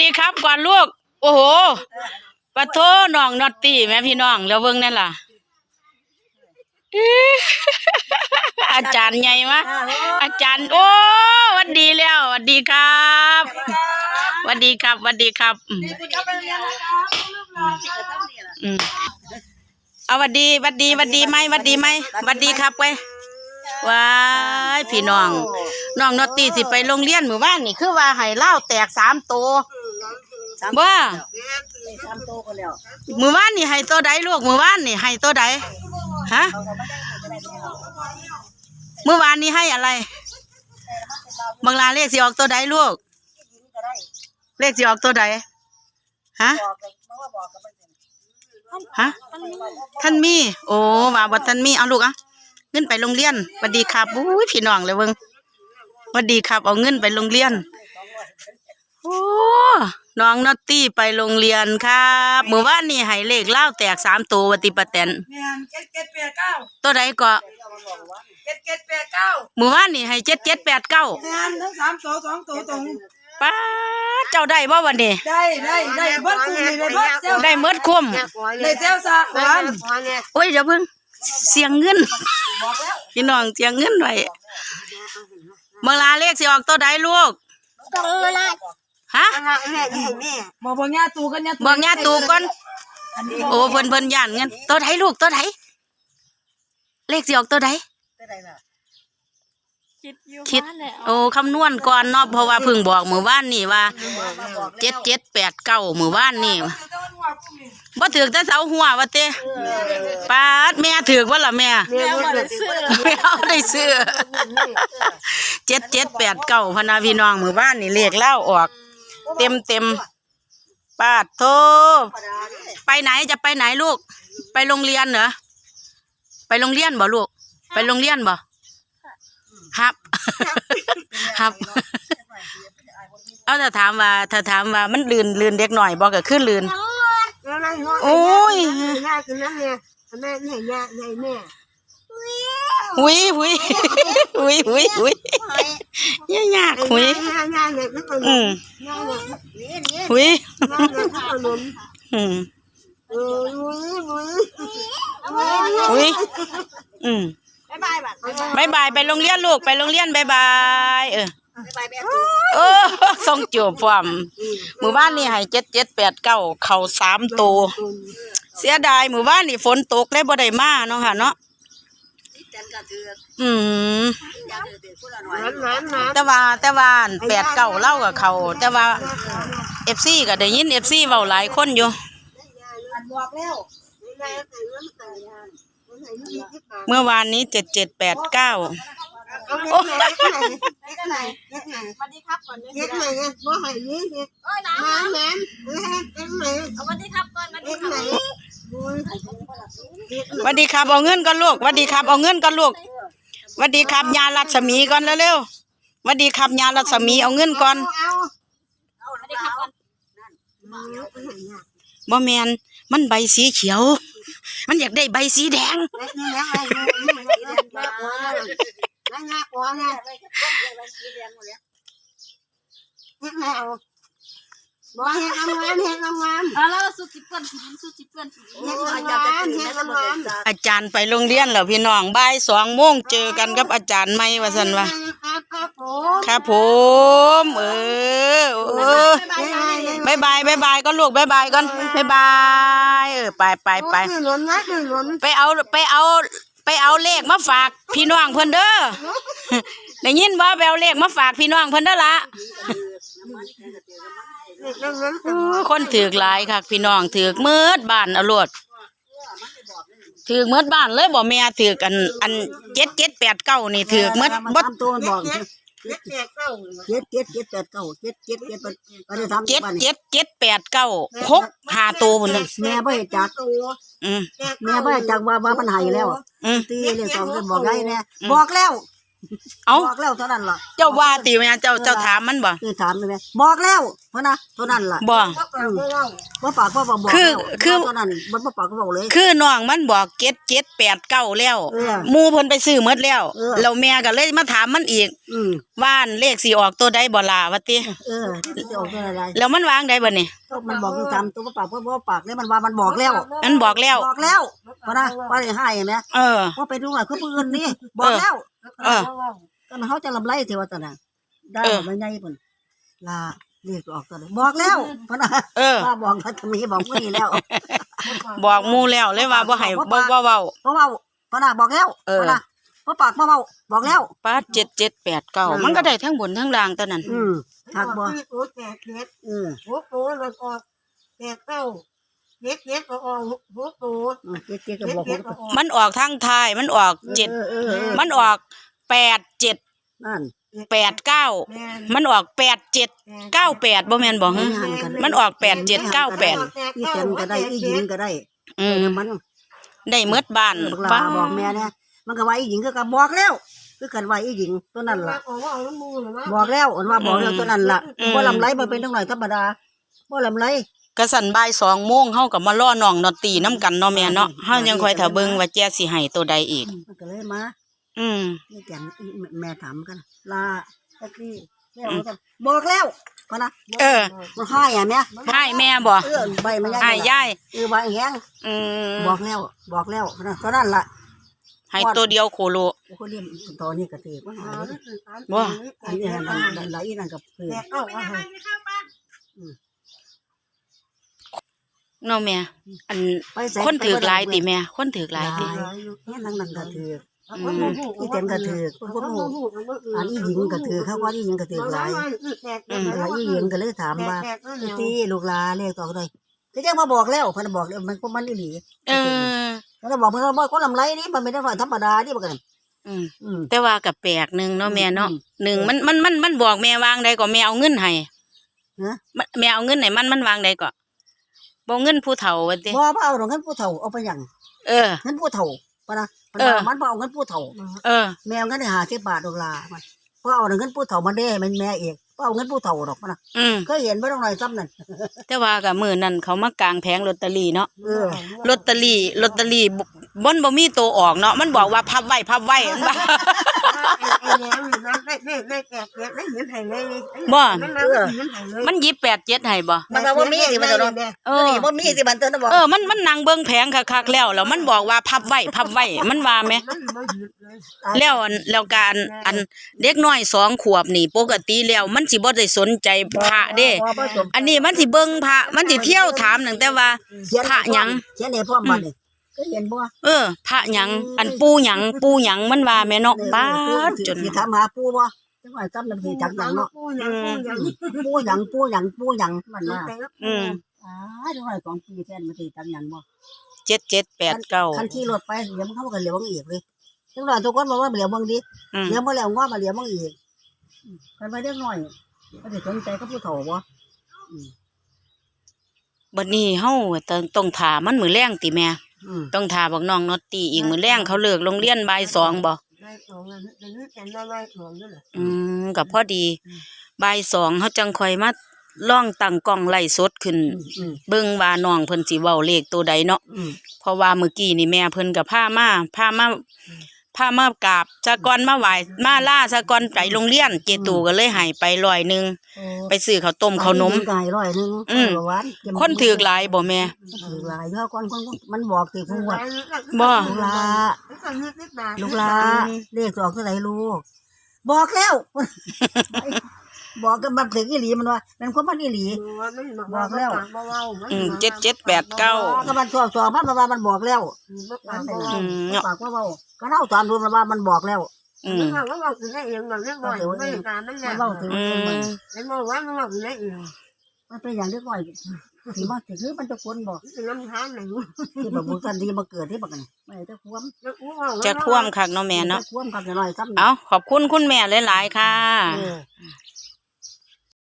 ดีครับก่อนลูก โอ้โหปะโทน้องนอตตี้แม่พี่น้องแล้วเบิ่งนั่นล่ะอื้ออาจารย์ใหญ่มะอาจารย์ โอ้วันดีแล้วหวันดีครับหวันดีครับหวันดีครับอืมเอาวัดดีหวัดดีหวัดดีไหมหวัดดีไหมหวัดดีครับไปว้ายพี่น้องน้องนอตตี้สิไปโรงเรียนหมู่บ้านนี่คือว่าให้เล่าแตกสามตัว ว่าสามโตก็แล้วหมู่บ้านนี่ให้ตัวใดลูกหมู่บ้านนี่ให้ตัวใดฮะเมื่อวานนี้ให้อะไรบางลาเลขสิออกตัวใดลูกก็ได้เลขสิออกตัวใดฮะบอกเลยมันว่าบอกกับมันฮะท่านมี โอ้ว่าบ่ท่านมีเอาลูกอะเงินไปโรงเรียนสวัสดีครับอุ้ยพี่น้องเลยเบิ่งสวัสดีครับ เอาเงินไปโรงเรียน โอ้น้องนอตตี้ไปโรงเรียนครับเมื่อวานนี่ให้เลขเล่าวแตกสามตัววติปะแตนแม่นเก็ดเก็ดแปดเก้าตัวใดก็เก็ดเก็ดแปดเก้าเมื่อวานนี่ให้เจ็ดเจ็ดแปดเก้าแม่นทั้งสามโตสองโตตรงป้าดเจ้าได้บ่วันนี้ได้ได้ได้เบิดกลุ่มนี่ได้เบิดเจ้าได้เมิดคุ้มได้เจ้าสะหวานโอ้ยเดี๋ยวเพิ่งเสียงเงินบอกแล้วพี่น้องเสียงเงินไว้เมื่อลาเลขสิออกตัวใดลูกต้องละ ฮะแม่แม่แม่บอกบอกย่าตูกันย่าตูบอกญาตูก่อนโอ้เพิ่นเพิ่นย่านเงินตัวใดลูกตัวใดเลขสิออกตัวใดได้ล่ะคิดโอ้คำนวณก่อนเนาะเพราะว่าเพิ่งบอกมื้อวานนี่ว่าเจ็ดเจ็ดแปดเก้ามื้อวานนี่บ่ถือแต่เสาหัวว่าเต้ปาดแม่ถือว่าล่ะแม่แม่บ่ได้ซื้อไม่เอาได้ซื้อเจ็ดเจ็ดแปดเก้าพนาพี่น้องมื้อวานนี่เลขเล่าออก เต็มเต็มปาดโทไปไหนจะไปไหนลูก ไปโรงเรียนเหรอไปโรงเรียนบ่ลูก ไปโรงเรียนบ่ครับครับเอาถ้าถามว่าถ้าถามว่ามันลื่นลื่นเด็กหน่อยบ่ก็คือลื่นโอ้ยย่าคือน้ำเนี่ยแม่เนี่ยย่าใหญ่แม่ หุยหุยหุยหุยหุยยากยากหุยย่าย่าเนี่ยนักขนอืมมย่าเนี่ยนี่นี่หุยย่าเนี่ยนักขนมอืมเออมุ้ยมุ้ยหุยอืมบ๊ายบายบัดบายบายไปโรงเรียนลูกไปโรงเรียนบายบายเออบ๊ายบายแม่เออส่งจูบพร้อมหมู่บ้านนี่ให้เจ็ดเจ็ดแปดเก้าเข่าสามตัวเสียดายหมู่บ้านนี่ฝนตกเลยบ่ได้มาเนาะค่ะเนาะ จันก็คืออืมยาเดือดพูดละหน่อยน้ำน้ำแต่ว่าแต่ว่าแปดเก้าเล่ากับเขาแต่ว่าเอฟซีก็ได้ยินเอฟซีเว้าหลายคนอยู่อันบอกแล้วยายใส่น้ำใส่ยาใส่ยี่สิบบาทเมื่อวานนี้เจ็ดเจ็ดแปดเก้าเอาเล็กไหนเล็กไหนเล็กไหนเล็กไหนสวัสดีครับก่อนเล็กไหนเนี่ยบ่ให้ยี่สิบน้ำน้ำเล็กไหนเอาสวัสดีครับก่อนสวัสดีครับ สวัสดีครับเอาเงินก่อนลูกสวัสดีครับเอาเงินก่อนลูกสวัสดีครับยารัศมีก่อนเร็วๆสวัสดีครับยารัศมีเอาเงินก่อนบก่อนบ่แมนมันใบสีเขียว มันอยากได้ใบสีแดง บ่เฮ็ดงามเฮ็ดงามอะแล้วสุดสิเพื่อนผู้หญิงสุดสิเพื่อนผู้หญิงเฮ็ดงามเฮ็ดงามอาจารย์ไปโรงเรียนแล้วพี่น้องบ่ายสองโมงเจอกันกับอาจารย์ไม่ว่าสันว่าครับผมครับผมเออเออบายบายบายบายก็ลูกบายบายก่อนบายบายเออไปไปไปหนุนนะหนุนไปเอาไปเอาไปเอาเลขมาฝากพี่น้องเพิ่นเด้อได้ยินบ่ไปเอาเลขมาฝากพี่น้องเพิ่นเด้อละ เออคนถือกหลายค่ะพี่น้องถือกเมืดบ้านเอารวดถือกเมืดบ้านเลยบ่แม่ถือกอันอันเจ็ดเจ็ดแปดเก้านี่ถือกเมืดบ่ตัวบอกเจ็ดเจ็ดเก้าเจ็ดเจ็ดเจ็ดแปดเก้าเจ็ดเจ็ดเจ็ดไปได้ทำเจ็ดเจ็ดเจ็ดแปดเก้าหกห้าตัวบนนึงแม่บ่เห็นจักอืมแม่บ่เห็นจักว่าว่าปัญหาอยู่แล้วอืมตีเรื่องสองกันบอกได้แน่บอกแล้ว เอาบอกแล้วเท่านั้นล่ะเจ้าว่าติแม่เจ้าเจ้าถามมันบ่คือถามเลยแม่บอกแล้วเพราะนะเท่านั้นล่ะบ่บ่ปากบ่บอกบอกคือแล้วคือตอนนั้นมันบ่ปากก็บอกเลย คือน้องมันบอกเจ็ดเจ็ดแปดเก้าแล้วเออหมูเพิ่นไปซื้อหมดแล้วเออแล้วแม่ก็เลยมาถามมันอีกอืมว่านเลขสีออกตัวใดบ่ล่ะว่าติเออจะออกตัวอะไรแล้วมันวางได้บ่นี่ก็มันบอกอยู่ซ้ำตัวบ่ปากบ่บ่ปากเลยมันว่ามันบอกแล้ว มันบอกแล้วบอกแล้วพอนะว่าได้ให้เห็นไหมเออว่าไปดูหน่อยคือปืนนี่บอกแล้วเออก็มันเขาจะลำไรเทวตนะได้เออมันใหญ่ปุ่นลา เรียกออกตัวเลยบอกแล้วพอนะเออ ว่าบอกเขาจะมีบอกผู้นี้แล้วบอกหมูแล้วเลยว่าบ่ให้บ่บ่เว้า เพราะว่าพอนะบอกแล้วเออพอนะเพราะปากเพราะเบาบอกแล้ว ป้าเจ็ดเจ็ดแปดเก้ามันก็ได้ทั้งบนทั้งล่างตอนนั้น อืมทักบ่โอ้แจกเล็ดอืมหัวโตมันออกแจกเต้าเล็ดเล็ดก็ออกหัวโตอืมเจ๊เจ๊ก็เล็ดบอกเล็ดก็ออกมันออกทางท้ายมันออกเจ็ดออเออเออมันออกแปดเจ็ดนั่น แปดเก้าแม่นมันออกแปดเจ็ดเก้าแปดบ่แม่นบอกฮะ มันออกแปดเจ็ดเก้าแปด อีเจนก็ได้อีหญิงก็ได้อืมเออมันได้เมดบ้านบอกลาป้าบอกแม่เนี่ยมันก็ว่าอีหญิงก็ก็บอกแล้วคือกันว่าอีหญิงตัวนั้นล่ะ ออกว่าเอาน้ำมูกหรือว่าบอกแล้วอันว่าบอกแล้วตัวนั้นล่ะบ่ลำไรมันเป็นจังหน่อยธรรมดาบ่ลำไรกระสันบ่ายสองโมงเฮากับมาล่อน้องนอตตีน้ำกันเนาะแม่เนาะเฮายังคอยถ้าเบิ่งว่าแจสิให้ตัวใดอีกมันก็เลยมา อืม นี่แกนอีแม่ถามกัน ลาตะกี้แม่บอกว่าบอกแล้วพอนะเออ มันให้อะแม่ให้แม่บ่เออใบมันให้ยายเออใบแห้งอืมบอกแล้ว บอกแล้วพอนะตอนนั้นล่ะให้ตัวเดียวโคโลโอ้โหเรียนตอนนี้ก็ถือว่าหาบ่อันนี้นั่นนั่นหลายนั่นกับคือแจกเต้าอาหารเนาะแม่อันไปใส่คนถือกหลายติแม่คนถือกหลายติเนี่ยนั่งนั่นก็ถือ อืมอีเต็มก็ถือพวกลูกอันอีหญิงก็ถือเขาว่าอีหญิงก็ถือหลายอืมหลายอีหญิงก็เลยถามว่าตีลูกลาเรียกต่อกันเลยก็ยังมาบอกแล้วเพันบอกแล้วมันก็มันอีหลีเออแล้วบอกเพิ่นว่าคนลำไรนี่มันไม่ได้ว่าธรรมดาที่บอกกันอืมอืมแต่ว่ากับแปลกหนึงเนาะแม่เนาะอืมหนึ่งมันมันมันมันบอกแม่วางใดก็แม่เอาเงินให้ฮะมันแม่เอาเงินให้มันมันวางใดก็บ่เงินผู้เฒ่าว่าติบ่บ่เอาดอกเงินผู้เฒ่าเอาไปหยังเออเงินผู้เฒ่า ปะนะมันเออว่ามันบ่เอาเงินผู้เฒ่าเออ แมวเงินได้หาสิบบาทดอกลามันเพราะเอาเงินผู้เฒ่ามันได้มันแม่เองเพราะเอาเงินผู้เฒ่าดอกปะนะอืมก็เห็นบ่ต้องหน่อยซ้ำนั่นแต่ว่ากับมื้อนั้นเขามากางแผงลอตเตอรี่เนาะเออลอตเตอรี่ลอตเตอรี่บ่บ่นบ่มีตัวออกเนาะมันบอกว่าพับไว้พับไว้มันว่า ไอ้แล้วนะได้ได้ได้แจ กเล็ดได้เงินไทยเลยบ่ มันมาได้เงินไทยเลยมันหยิบแปดเจ็ดให้บ่ มันว่าบ่มีสิมันจะเนาะเอเอออบ่มีสิมันเตือนนะบอกเออ มันมันนั่งเบิ่งแผงคักๆแล้วแล้วมันบอกว่าพับไว้พับไว้มันว่าไหม มันมาหยุดเลยแล้วอันแล้วการอันเด็กน้อยสองขวบนี่ปกติแล้วมันสิบ่ได้สนใจพระเด้ บ่บ่จบอันนี้มันสิเบิ่งพระมันสิเที่ยวถามตั้งแต่ว่าพระหยัง เขียนให้พ่อมานี่ก็เห็นบ่เออ พระหยัง อันปูหยังปูหยังมันว่าแม่เนาะป้าดจนสิถามหาปู่บ่ จังหวะจำนำสิจักหยังเนาะปูยังปูยังปู่หยังปู่หยังปู่หยังมันว่าอืมอ่าจังหวะของปีแทนมันสิจักหยังบ่เจ็ดเจ็ดแปดเก้าคันขี่รถไปเดี๋ยวมันเข้ากันเหลียวบังอีกเลยจังหวะทุกคนบอกว่าเหลียวบังดีอืมเหลียวบ่แล้วว่ามาเหลียวบังอีกอืมกันไปเล็กน้อยก็สิสนใจกับผู้เฒ่าบ่อืมบัดนี้เฮาต้องต้องถามันมือแรงติแม่อืมต้องถาบอกน้องนอตตี้อีกมือแรงเขาเลิกโรงเรียนบ่ายสองบ่ ได้ของเงินได้เงินแต่ละได้ของนั่นแหละอืมกับพอดีบ่ายสองเขาจังคอยมาล่องตั้งกล้องไล่สดขึ้นอืมอืมเบิ่งว่าน้องเพิ่นสิเว้าเลขตัวใดเนาะ อืม เพราะว่าเมื่อกี้นี่แม่เพิ่นก็พามาพามา พามากราบสะกอนมาไหว้มาล่าสะกอนไปโรงเรียนเจตูก็เลยให้ไปร้อยหนึงโอ้ไปซื้อข้าวต้มข้าวนม ไก่ร้อยหนึงอืมเหวานเค็มคนถือกหลายบ่แม่ถือกหลายเท่าคนคนมันบอกถือผู้ว่าบ่ลูกลาลูกลูกลาเรียกออกเท่าไหร่ลูก บอกแล้ว บอกกันมันถึงอีหลีมันว่ามันคนมันอีหลีอืมเจ็ดเจ็ดแปดเก้า ก็มันสอบสอบมันว่ามันบอกแล้วอืมเนาะ ปากว่าเบาก็เล่าตอนรู้มันว่ามันบอกแล้วอืมมันบอกถึงได้เองมันเรื่องบ่อยไม่การมันมันแล้เล่าถึงอืมันมมันบอกว่ามันบอกถึงได้เองมันเป็นอย่างเล็กน้อยที่มาถึงคือมันจะคนบอกถึงลำทางไหนที่แบบบุญกันที่มาเกิดที่บักกันไม่จะควมจะคว่ำคักเนาะแม่เนาะจะควมกันหน่อยซ้ำเอาขอบคุณคุณแม่หลายๆค่ะ เออ